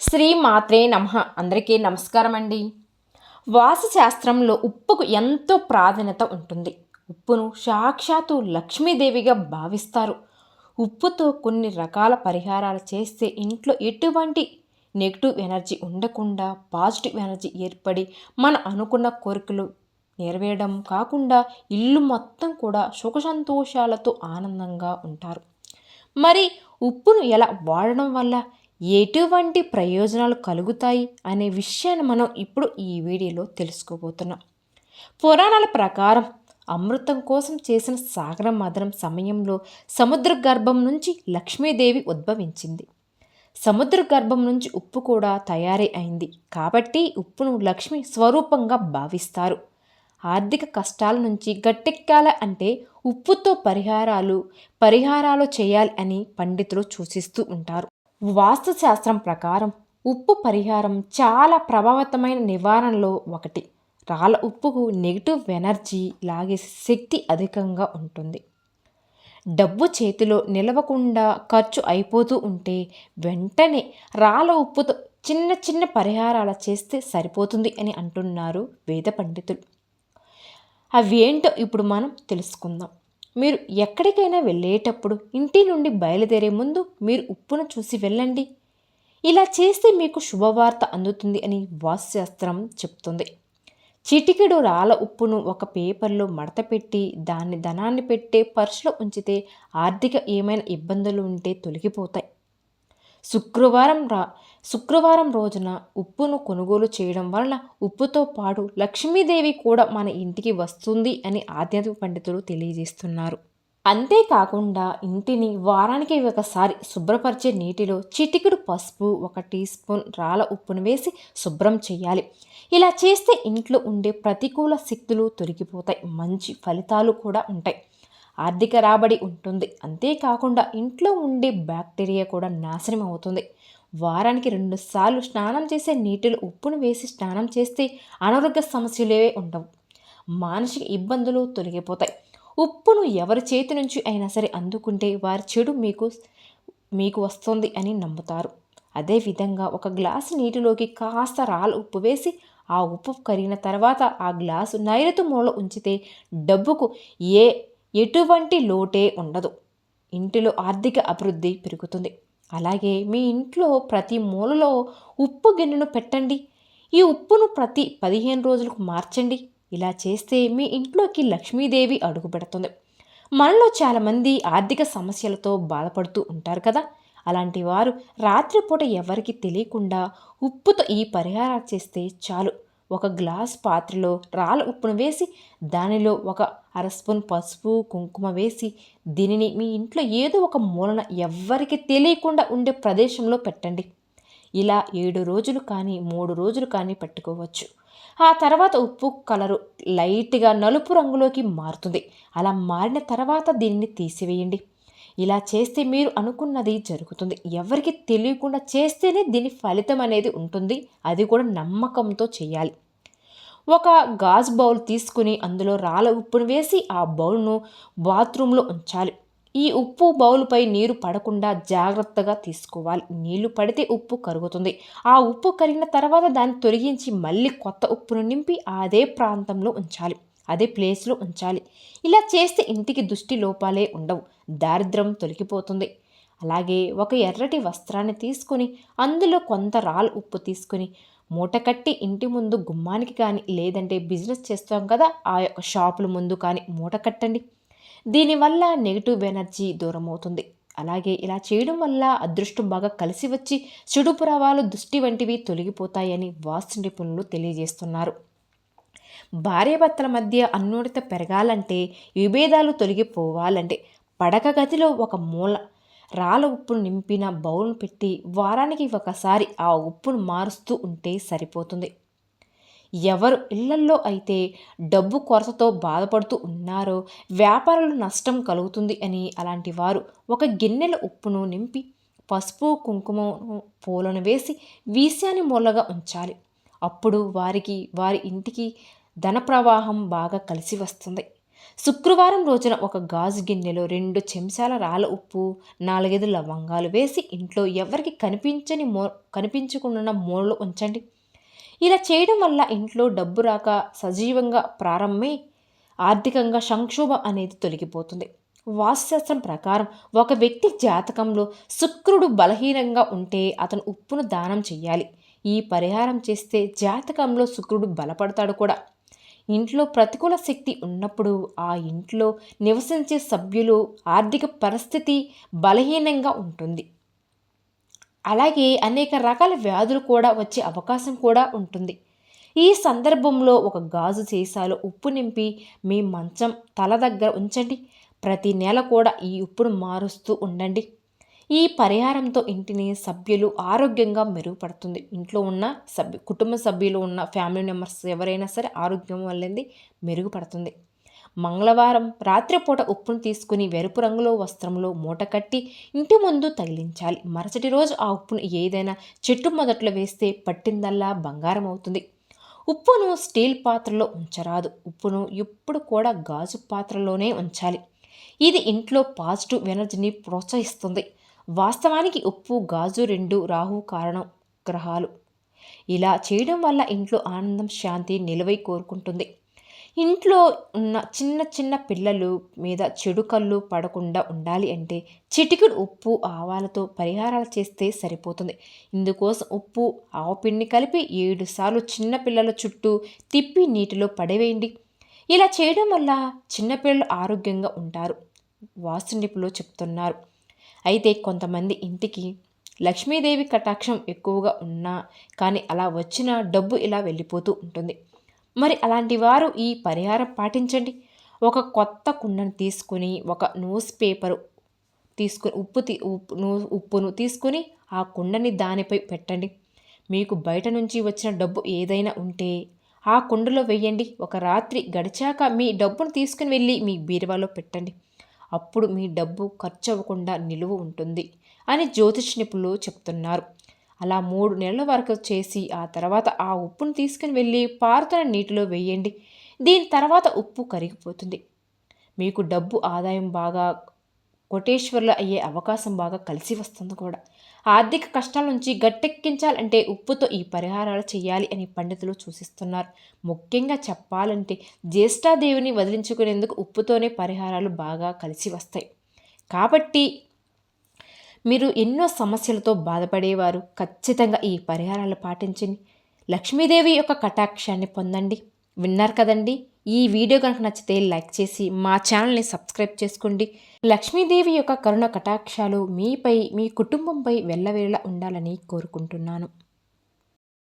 శ్రీ మాత్రే నమ. అందరికీ నమస్కారం అండి వాసుశాస్త్రంలో ఉప్పుకు ఎంతో ప్రాధాన్యత ఉంటుంది. ఉప్పును సాక్షాత్తు లక్ష్మీదేవిగా భావిస్తారు. ఉప్పుతో కొన్ని రకాల పరిహారాలు చేస్తే ఇంట్లో ఎటువంటి నెగిటివ్ ఎనర్జీ ఉండకుండా పాజిటివ్ ఎనర్జీ ఏర్పడి మన అనుకున్న కోరికలు నెరవేయడం కాకుండా ఇల్లు మొత్తం కూడా సుఖ సంతోషాలతో ఆనందంగా ఉంటారు. మరి ఉప్పును ఎలా వాడడం వల్ల ఎటువంటి ప్రయోజనాలు కలుగుతాయి అనే విషయాన్ని మనం ఇప్పుడు ఈ వీడియోలో తెలుసుకోబోతున్నాం. పురాణాల ప్రకారం అమృతం కోసం చేసిన సాగర మదనం సమయంలో సముద్ర గర్భం నుంచి లక్ష్మీదేవి ఉద్భవించింది. సముద్ర గర్భం నుంచి ఉప్పు కూడా తయారీ అయింది. కాబట్టి ఉప్పును లక్ష్మి స్వరూపంగా భావిస్తారు. ఆర్థిక కష్టాల నుంచి గట్టెక్కాల అంటే ఉప్పుతో పరిహారాలు పరిహారాలు చేయాలి అని పండితులు సూచిస్తూ ఉంటారు. వాస్తుశాస్త్రం ప్రకారం ఉప్పు పరిహారం చాలా ప్రభావితమైన నివారణలో ఒకటి. రాళ్ళ ఉప్పుకు నెగిటివ్ ఎనర్జీ లాగే శక్తి అధికంగా ఉంటుంది. డబ్బు చేతిలో నిలవకుండా ఖర్చు అయిపోతూ ఉంటే వెంటనే రాళ్ళ ఉప్పుతో చిన్న చిన్న పరిహారాలు చేస్తే సరిపోతుంది అని అంటున్నారు వేద పండితులు. అవేంటో ఇప్పుడు మనం తెలుసుకుందాం. మీరు ఎక్కడికైనా వెళ్ళేటప్పుడు ఇంటి నుండి బయలుదేరే ముందు మీరు ఉప్పును చూసి వెళ్ళండి. ఇలా చేస్తే మీకు శుభవార్త అందుతుంది అని వాస్తుశాస్త్రం చెప్తుంది. చిటికెడు రాళ్ళ ఉప్పును ఒక పేపర్లో మడత పెట్టి దాన్ని ధనాన్ని పెట్టే పర్సులో ఉంచితే ఆర్థిక ఏమైనా ఇబ్బందులు ఉంటే తొలగిపోతాయి. శుక్రవారం రా శుక్రవారం రోజున ఉప్పును కొనుగోలు చేయడం వలన ఉప్పుతో పాటు లక్ష్మీదేవి కూడా మన ఇంటికి వస్తుంది అని ఆధ్యాత్మిక పండితులు తెలియజేస్తున్నారు. అంతేకాకుండా ఇంటిని వారానికి ఒకసారి శుభ్రపరిచే నీటిలో చిటికెడు పసుపు ఒక టీ స్పూన్ రాళ్ళ ఉప్పును వేసి శుభ్రం చేయాలి. ఇలా చేస్తే ఇంట్లో ఉండే ప్రతికూల శక్తులు తొలగిపోతాయి. మంచి ఫలితాలు కూడా ఉంటాయి. ఆర్థిక రాబడి ఉంటుంది. అంతేకాకుండా ఇంట్లో ఉండే బ్యాక్టీరియా కూడా నాశనం అవుతుంది. వారానికి రెండుసార్లు స్నానం చేసే నీటిలో ఉప్పును వేసి స్నానం చేస్తే అనారోగ్య సమస్యలే ఉండవు. మానసిక ఇబ్బందులు తొలగిపోతాయి. ఉప్పును ఎవరి చేతి నుంచి అయినా సరే అందుకుంటే వారి చెడు మీకు మీకు వస్తుంది అని నమ్ముతారు. అదేవిధంగా ఒక గ్లాసు నీటిలోకి కాస్త రాళ్ళు ఉప్పు వేసి ఆ ఉప్పు కరిగిన తర్వాత ఆ గ్లాసు నైరుతి మూల ఉంచితే డబ్బుకు ఏ ఎటువంటి లోటే ఉండదు. ఇంటిలో ఆర్థిక అభివృద్ధి పెరుగుతుంది. అలాగే మీ ఇంట్లో ప్రతి మూలలో ఉప్పు గిన్నెను పెట్టండి. ఈ ఉప్పును ప్రతి పదిహేను రోజులకు మార్చండి. ఇలా చేస్తే మీ ఇంట్లోకి లక్ష్మీదేవి అడుగు పెడుతుంది. మనలో చాలామంది ఆర్థిక సమస్యలతో బాధపడుతూ ఉంటారు కదా. అలాంటి వారు రాత్రిపూట ఎవరికి తెలియకుండా ఉప్పుతో ఈ పరిహారం చేస్తే చాలు. ఒక గ్లాస్ పాత్రలో రాళ్ళ ఉప్పును వేసి దానిలో ఒక అర స్పూన్ పసుపు కుంకుమ వేసి దీనిని మీ ఇంట్లో ఏదో ఒక మూలన ఎవ్వరికి తెలియకుండా ఉండే ప్రదేశంలో పెట్టండి. ఇలా ఏడు రోజులు కానీ మూడు రోజులు కానీ పెట్టుకోవచ్చు. ఆ తర్వాత ఉప్పు కలరు లైట్గా నలుపు రంగులోకి మారుతుంది. అలా మారిన తర్వాత దీనిని తీసివేయండి. ఇలా చేస్తే మీరు అనుకున్నది జరుగుతుంది. ఎవరికి తెలియకుండా చేస్తేనే దీని ఫలితం అనేది ఉంటుంది. అది కూడా నమ్మకంతో చేయాలి. ఒక గాజు బౌల్ తీసుకుని అందులో రాళ్ళ ఉప్పును వేసి ఆ బౌల్ను బాత్రూంలో ఉంచాలి. ఈ ఉప్పు బౌలుపై నీరు పడకుండా జాగ్రత్తగా తీసుకోవాలి. నీళ్ళు పడితే ఉప్పు కరుగుతుంది. ఆ ఉప్పు కరిగిన తర్వాత దాన్ని తొలగించి మళ్ళీ కొత్త ఉప్పును నింపి అదే ప్రాంతంలో ఉంచాలి. అదే ప్లేస్లో ఉంచాలి. ఇలా చేస్తే ఇంటికి దుష్టి లోపాలే ఉండవు. దారిద్రం తొలగిపోతుంది. అలాగే ఒక ఎర్రటి వస్త్రాన్ని తీసుకొని అందులో కొంత రాళ్ళు ఉప్పు తీసుకొని మూట కట్టి ఇంటి ముందు గుమ్మానికి కానీ లేదంటే బిజినెస్ చేస్తాం కదా ఆ యొక్క షాపుల ముందు కానీ మూట కట్టండి. దీనివల్ల నెగిటివ్ ఎనర్జీ దూరం అవుతుంది. అలాగే ఇలా చేయడం వల్ల అదృష్టం బాగా కలిసి వచ్చి చెడు పురావాలు దృష్టి వంటివి తొలగిపోతాయని వాస్తు నిపుణులు తెలియజేస్తున్నారు. భార్యాభర్తల మధ్య అన్యోన్యత పెరగాలంటే విభేదాలు తొలగిపోవాలంటే పడక గదిలో ఒక మూల రాళ్ళ ఉప్పును నింపిన బౌల్ను పెట్టి వారానికి ఒకసారి ఆ ఉప్పును మారుస్తూ ఉంటే సరిపోతుంది. ఎవరు ఇళ్ళల్లో అయితే డబ్బు కొరతతో బాధపడుతూ ఉన్నారో వ్యాపారులు నష్టం కలుగుతుంది అని అలాంటి వారు ఒక గిన్నెల ఉప్పును నింపి పసుపు కుంకుమ పూలను వేసి వీశాని మూలగా ఉంచాలి. అప్పుడు వారికి వారి ఇంటికి ధన ప్రవాహం బాగా కలిసి వస్తుంది. శుక్రవారం రోజున ఒక గాజు గిన్నెలో రెండు చెంచాల రాళ్ళ ఉప్పు నాలుగైదు లవంగాలు వేసి ఇంట్లో ఎవరికి కనిపించని మో కనిపించకుండా మూలలో ఉంచండి. ఇలా చేయడం వల్ల ఇంట్లో డబ్బు రాక సజీవంగా ప్రారంభమై ఆర్థికంగా సంక్షోభం అనేది తొలగిపోతుంది. వాస్తుశాస్త్రం ప్రకారం ఒక వ్యక్తి జాతకంలో శుక్రుడు బలహీనంగా ఉంటే అతను ఉప్పును దానం చేయాలి. ఈ పరిహారం చేస్తే జాతకంలో శుక్రుడు బలపడతాడు కూడా. ఇంట్లో ప్రతికూల శక్తి ఉన్నప్పుడు ఆ ఇంట్లో నివసించే సభ్యులు ఆర్థిక పరిస్థితి బలహీనంగా ఉంటుంది. అలాగే అనేక రకాల వ్యాధులు కూడా వచ్చే అవకాశం కూడా ఉంటుంది. ఈ సందర్భంలో ఒక గాజు సీసాలో ఉప్పు నింపి మీ మంచం తల దగ్గర ఉంచండి. ప్రతి నెల కూడా ఈ ఉప్పును మారుస్తూ ఉండండి. ఈ పరిహారంతో ఇంటిని సభ్యులు ఆరోగ్యంగా మెరుగుపడుతుంది. ఇంట్లో ఉన్న సభ్యు కుటుంబ సభ్యులు ఉన్న ఫ్యామిలీ మెంబర్స్ ఎవరైనా సరే ఆరోగ్యం వల్లింది మెరుగుపడుతుంది. మంగళవారం రాత్రిపూట ఉప్పును తీసుకుని వెరుపు రంగులో వస్త్రంలో మూట కట్టి ఇంటి ముందు తగిలించాలి. మరుసటి రోజు ఆ ఉప్పును ఏదైనా చెట్టు మొదట్లో వేస్తే పట్టిందల్లా బంగారం అవుతుంది. ఉప్పును స్టీల్ పాత్రలో ఉంచరాదు. ఉప్పును ఎప్పుడు కూడా గాజు పాత్రలోనే ఉంచాలి. ఇది ఇంట్లో పాజిటివ్ ఎనర్జీని ప్రోత్సహిస్తుంది. వాస్తవానికి ఉప్పు గాజు రెండు రాహు కారణం గ్రహాలు. ఇలా చేయడం వల్ల ఇంట్లో ఆనందం శాంతి నిలవై కోరుకుంటుంది. ఇంట్లో ఉన్న చిన్న చిన్న పిల్లలు మీద చెడు కళ్ళు పడకుండా ఉండాలి అంటే చిటికెడు ఉప్పు ఆవాలతో పరిహారాలు చేస్తే సరిపోతుంది. ఇందుకోసం ఉప్పు ఆవపిండిని కలిపి ఏడు సార్లు చిన్న పిల్లల చుట్టూ తిప్పి నీటిలో పడవేయండి. ఇలా చేయడం వల్ల చిన్నపిల్లలు ఆరోగ్యంగా ఉంటారు. వాస్తు నిపుణులు చెప్తున్నారు. అయితే కొంతమంది ఇంటికి లక్ష్మీదేవి కటాక్షం ఎక్కువగా ఉన్నా కానీ అలా వచ్చిన డబ్బు ఇలా వెళ్ళిపోతూ ఉంటుంది. మరి అలాంటి వారు ఈ పరిహారం పాటించండి. ఒక కొత్త కుండను తీసుకుని ఒక న్యూస్ పేపరు తీసుకుని ఉప్పు తీ ఉప్పు ఉప్పును తీసుకుని ఆ కుండని దానిపై పెట్టండి. మీకు బయట నుంచి వచ్చిన డబ్బు ఏదైనా ఉంటే ఆ కుండలో వెయ్యండి ఒక రాత్రి గడిచాక మీ డబ్బును తీసుకుని వెళ్ళి మీ బీరువాలో పెట్టండి. అప్పుడు మీ డబ్బు ఖర్చు అవ్వకుండా నిలువ ఉంటుంది అని జ్యోతిష్ నిపుణులు చెప్తున్నారు. అలా మూడు నెలల వరకు చేసి ఆ తర్వాత ఆ ఉప్పును తీసుకుని వెళ్ళి పారుతున్న నీటిలో వేయండి. దీని తర్వాత ఉప్పు కరిగిపోతుంది. మీకు డబ్బు ఆదాయం బాగా కోటేశ్వర్లు అయ్యే అవకాశం బాగా కలిసి వస్తుంది కూడా. ఆర్థిక కష్టాల నుంచి గట్టెక్కించాలంటే ఉప్పుతో ఈ పరిహారాలు చేయాలి అని పండితులు సూచిస్తున్నారు. ముఖ్యంగా చెప్పాలంటే జ్యేష్ఠాదేవిని వదిలించుకునేందుకు ఉప్పుతోనే పరిహారాలు బాగా కలిసి వస్తాయి. కాబట్టి మీరు ఎన్నో సమస్యలతో బాధపడేవారు. ఖచ్చితంగా ఈ పరిహారాలు పాటించండి. లక్ష్మీదేవి యొక్క కటాక్షాన్ని పొందండి. విన్నారు కదండి. ఈ వీడియో కనుక నచ్చితే లైక్ చేసి మా ఛానల్ని సబ్స్క్రైబ్ చేసుకోండి. లక్ష్మీదేవి యొక్క కరుణ కటాక్షాలు మీపై మీ కుటుంబంపై వెళ్ళవేళ ఉండాలని కోరుకుంటున్నాను.